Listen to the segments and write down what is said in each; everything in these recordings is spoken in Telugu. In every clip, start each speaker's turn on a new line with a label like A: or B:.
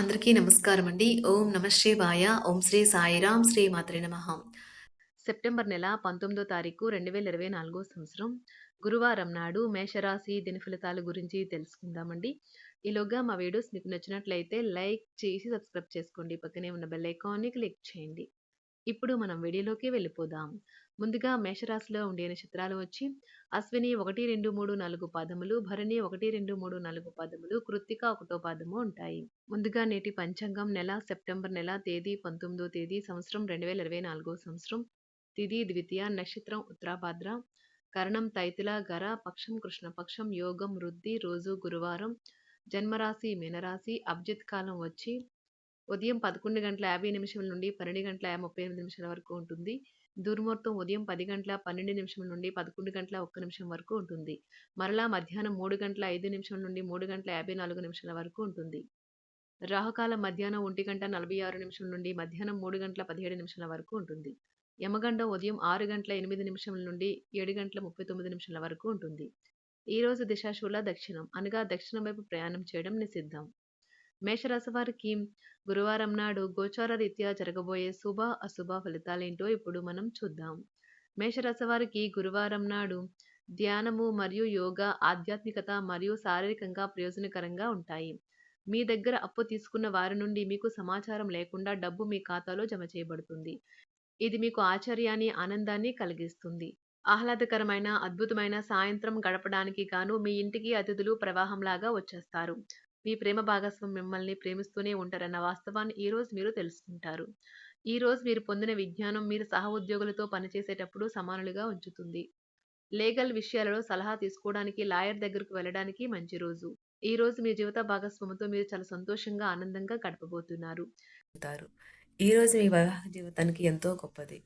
A: అందరికీ నమస్కారం అండి. ఓం నమ శివాయ. ఓం శ్రీ సాయిరాం శ్రీ మాత్రే నమ సెప్టెంబర్ నెల 19దో తారీఖు 2024 సంవత్సరం గురువారం నాడు మేషరాశి దినఫలితాల గురించి తెలుసుకుందామండి. ఈలోగా మా వీడియోస్ మీకు నచ్చినట్లయితే లైక్ చేసి సబ్స్క్రైబ్ చేసుకోండి. పక్కనే ఉన్న బెల్ ఐకాన్ని క్లిక్ చేయండి. ఇప్పుడు మనం వీడియోలోకి వెళ్ళిపోదాం. ముందుగా మేషరాశిలో ఉండే నక్షత్రాలు వచ్చి అశ్విని 1, 2, 3, 4 పాదములు, భరణి 1, 2, 3, 4 పాదములు, కృత్తిక ఒకటో పాదము ఉంటాయి. ముందుగా నేటి పంచాంగం నెల సెప్టెంబర్ నెల తేదీ 19వ తేదీ సంవత్సరం 2024 సంవత్సరం తిది ద్వితీయ నక్షత్రం ఉత్తరాభాద్ర కరణం తైతుల గర పక్షం కృష్ణపక్షం యోగం వృద్ధి రోజు గురువారం జన్మరాశి మీనరాశి అభిజిత్ కాలం వచ్చి ఉదయం పదకొండు గంటల యాభై నిమిషముల నుండి పన్నెండు గంటల ముప్పై ఎనిమిది నిమిషాల వరకు ఉంటుంది. దుర్ముహూర్తం ఉదయం పది గంటల పన్నెండు నిమిషం నుండి పదకొండు గంటల ఒక్క నిమిషం వరకు ఉంటుంది. మరలా మధ్యాహ్నం మూడు గంటల ఐదు నిమిషం నుండి మూడు గంటల యాభై నాలుగు నిమిషాల వరకు ఉంటుంది. రాహుకాలం మధ్యాహ్నం ఒంటి గంట నలభై ఆరు నిమిషం నుండి మధ్యాహ్నం మూడు గంటల పదిహేడు నిమిషాల వరకు ఉంటుంది. యమగండం ఉదయం ఆరు గంటల ఎనిమిది నిమిషం నుండి ఏడు గంటల ముప్పై తొమ్మిది నిమిషాల వరకు ఉంటుంది. ఈరోజు దిశాశూల దక్షిణం అనగా దక్షిణం వైపు ప్రయాణం చేయడం నిషిద్ధం. మేషరాశి వారికి గురువారం నాడు గోచార రీత్యా జరగబోయే శుభ అశుభ ఫలితాలేంటో ఇప్పుడు మనం చూద్దాం. మేషరాశి వారికి గురువారం నాడు ధ్యానము మరియు యోగా ఆధ్యాత్మికత మరియు శారీరకంగా ప్రయోజనకరంగా ఉంటాయి. మీ దగ్గర అప్పు తీసుకున్న వారి నుండి మీకు సమాచారం లేకుండా డబ్బు మీ ఖాతాలో జమ చేయబడుతుంది. ఇది మీకు ఆశ్చర్యాన్ని ఆనందాన్ని కలిగిస్తుంది. ఆహ్లాదకరమైన అద్భుతమైన సాయంత్రం గడపడానికి గాను మీ ఇంటికి అతిథులు ప్రవాహంలాగా వచ్చేస్తారు. మీ ప్రేమ భాగస్వామి మిమ్మల్ని ప్రేమిస్తూనే ఉంటారన్న వాస్తవాన్ని ఈరోజు మీరు తెలుసుకుంటారు. ఈ రోజు మీరు పొందిన విజ్ఞానం మీరు సహ ఉద్యోగులతో పనిచేసేటప్పుడు సమానులుగా ఉంచుతుంది. లీగల్ విషయాలలో సలహా తీసుకోవడానికి లాయర్ దగ్గరకు వెళ్ళడానికి మంచి రోజు. ఈ రోజు మీ జీవిత భాగస్వామితో మీరు చాలా సంతోషంగా ఆనందంగా గడపబోతున్నారు.
B: ఈ ఈరోజు మీ వివాహ జీవితానికి ఎంతో గొప్పది.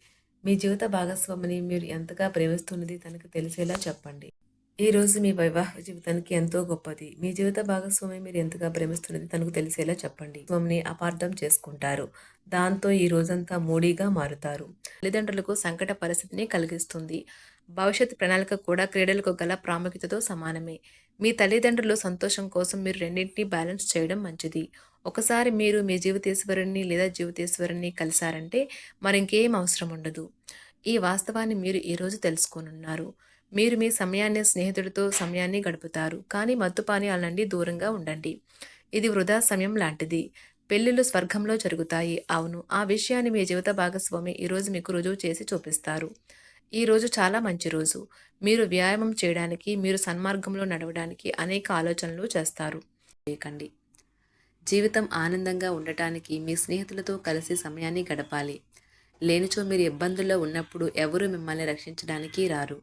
B: మీ జీవిత భాగస్వామిని మీరు ఎంతగా ప్రేమిస్తున్నది తనకు తెలిసేలా చెప్పండి. ఈ రోజు మీ వైవాహిక జీవితానికి ఎంతో గొప్పది. మీ జీవిత భాగస్వామి మీరు ఎంతగా ప్రేమిస్తున్నది తనకు తెలిసేలా చెప్పండి. స్వామిని అపార్థం చేసుకుంటారు. దాంతో ఈ రోజంతా మూడీగా మారుతారు. తల్లిదండ్రులకు సంకట పరిస్థితిని కలిగిస్తుంది. భవిష్యత్ ప్రణాళిక కూడా క్రీడలకు గల ప్రాముఖ్యతతో సమానమే. మీ తల్లిదండ్రులు సంతోషం కోసం మీరు రెండింటినీ బ్యాలెన్స్ చేయడం మంచిది. ఒకసారి మీరు మీ జీవితేశ్వరుని లేదా జీవితేశ్వరుని కలిశారంటే మరింకేం అవసరం ఉండదు. ఈ వాస్తవాన్ని మీరు ఈరోజు తెలుసుకోనున్నారు. మీరు మీ సమయాన్ని స్నేహితుడితో సమయాన్ని గడుపుతారు. కానీ మత్తుపానీయాల నుండి దూరంగా ఉండండి. ఇది వృధా సమయం లాంటిది. పెళ్ళిళ్ళు స్వర్గంలో జరుగుతాయి. అవును ఆ విషయాన్ని మీ జీవిత భాగస్వామి ఈరోజు మీకు రుజువు చేసి చూపిస్తారు. ఈ రోజు చాలా మంచి రోజు. మీరు వ్యాయామం చేయడానికి మీరు సన్మార్గంలో నడవడానికి అనేక ఆలోచనలు చేస్తారు. చేయకండి. జీవితం ఆనందంగా ఉండటానికి మీ స్నేహితులతో కలిసి సమయాన్ని గడపాలి. లేనిచో మీరు ఇబ్బందుల్లో ఉన్నప్పుడు ఎవరు మిమ్మల్ని రక్షించడానికి రారు.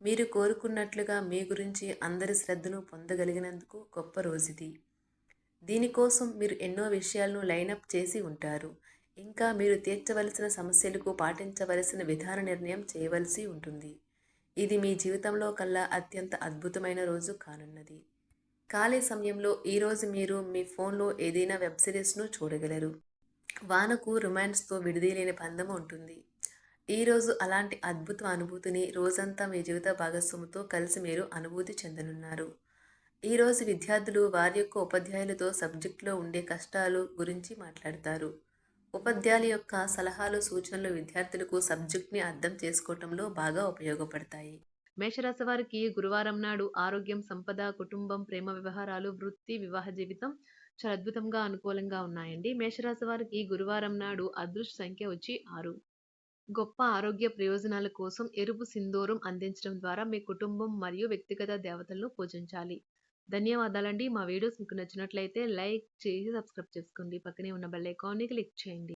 A: మీరు కోరుకున్నట్లుగా మీ గురించి అందరి శ్రద్ధను పొందగలిగినందుకు గొప్ప రోజుది. దీనికోసం మీరు ఎన్నో విషయాలను లైనప్ చేసి ఉంటారు. ఇంకా మీరు తీర్చవలసిన సమస్యలకు పాటించవలసిన విధాన నిర్ణయం చేయవలసి ఉంటుంది. ఇది మీ జీవితంలో కల్లా అత్యంత అద్భుతమైన రోజు కానున్నది. ఖాళీ సమయంలో ఈరోజు మీరు మీ ఫోన్లో ఏదైనా వెబ్ సిరీస్ను చూడగలరు. వానకు రొమాన్స్తో విడిదీలేని బంధం ఉంటుంది. ఈరోజు అలాంటి అద్భుత అనుభూతిని రోజంతా మీ జీవిత భాగస్వామితో కలిసి మీరు అనుభూతి చెందనున్నారు. ఈరోజు విద్యార్థులు వారి యొక్క ఉపాధ్యాయులతో సబ్జెక్టులో ఉండే కష్టాలు గురించి మాట్లాడతారు. ఉపాధ్యాయుల యొక్క సలహాలు సూచనలు విద్యార్థులకు సబ్జెక్ట్ని అర్థం చేసుకోవటంలో బాగా ఉపయోగపడతాయి. మేషరాశి వారికి గురువారం నాడు ఆరోగ్యం సంపద కుటుంబం ప్రేమ వ్యవహారాలు వృత్తి వివాహ జీవితం చాలా అద్భుతంగా అనుకూలంగా ఉన్నాయండి. మేషరాశి వారికి గురువారం నాడు అదృష్ట సంఖ్య వచ్చి ఆరు. గొప్ప ఆరోగ్య ప్రయోజనాల కోసం ఎరుపు సింధూరం అందించడం ద్వారా మీ కుటుంబం మరియు వ్యక్తిగత దేవతలను పూజించాలి. ధన్యవాదాలండి. మా వీడియోస్ మీకు నచ్చినట్లయితే లైక్ చేసి సబ్స్క్రైబ్ చేసుకోండి. పక్కనే ఉన్న బెల్ ఐకాన్ని క్లిక్ చేయండి.